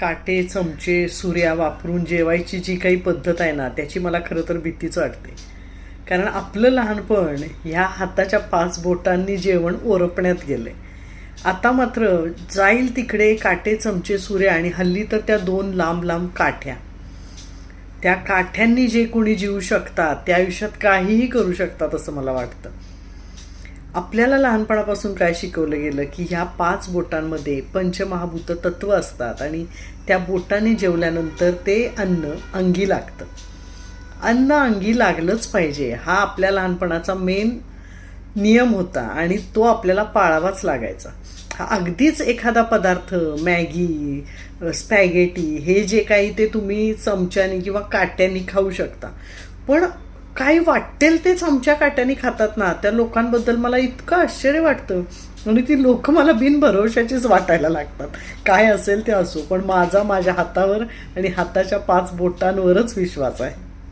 काटे चमचे सुऱ्या वापरून जेवायची जी काही पद्धत आहे ना त्याची मला खरं तर भीतीच वाटते. कारण आपलं लहानपण ह्या हाताच्या पाच बोटांनी जेवण ओरपण्यात गेलं आहे आता मात्र जाईल तिकडे काटे चमचे सुऱ्या आणि हल्ली तर त्या दोन लांब लांब काठ्या. त्या काठ्यांनी जे कोणी जीवू शकतात त्या आयुष्यात काहीही करू शकतात असं मला वाटतं. आपल्याला लहानपणापासून काय शिकवलं गेलं की ह्या पाच बोटांमध्ये पंचमहाभूत तत्व असतात आणि त्या बोटाने जेवल्यानंतर ते अन्न अंगी लागतं. अन्न अंगी लागलंच पाहिजे. हा आपल्या लहानपणाचा मेन नियम होता आणि तो आपल्याला पाळावाच लागायचा. हा अगदीच एखादा पदार्थ मॅगी स्पॅगेटी हे जे काही ते तुम्ही चमच्याने किंवा काट्यांनी खाऊ शकता. पण काही वाटेल तेच आमच्या काट्याने खातात ना. त्या लोकांबद्दल मला इतकं आश्चर्य वाटतं. आणि ती लोक मला बिनभरवशाचीच वाटायला लागतात. काय असेल ते असो पण माझा माझ्या हातावर आणि हाताच्या पाच बोटांवरच विश्वास आहे.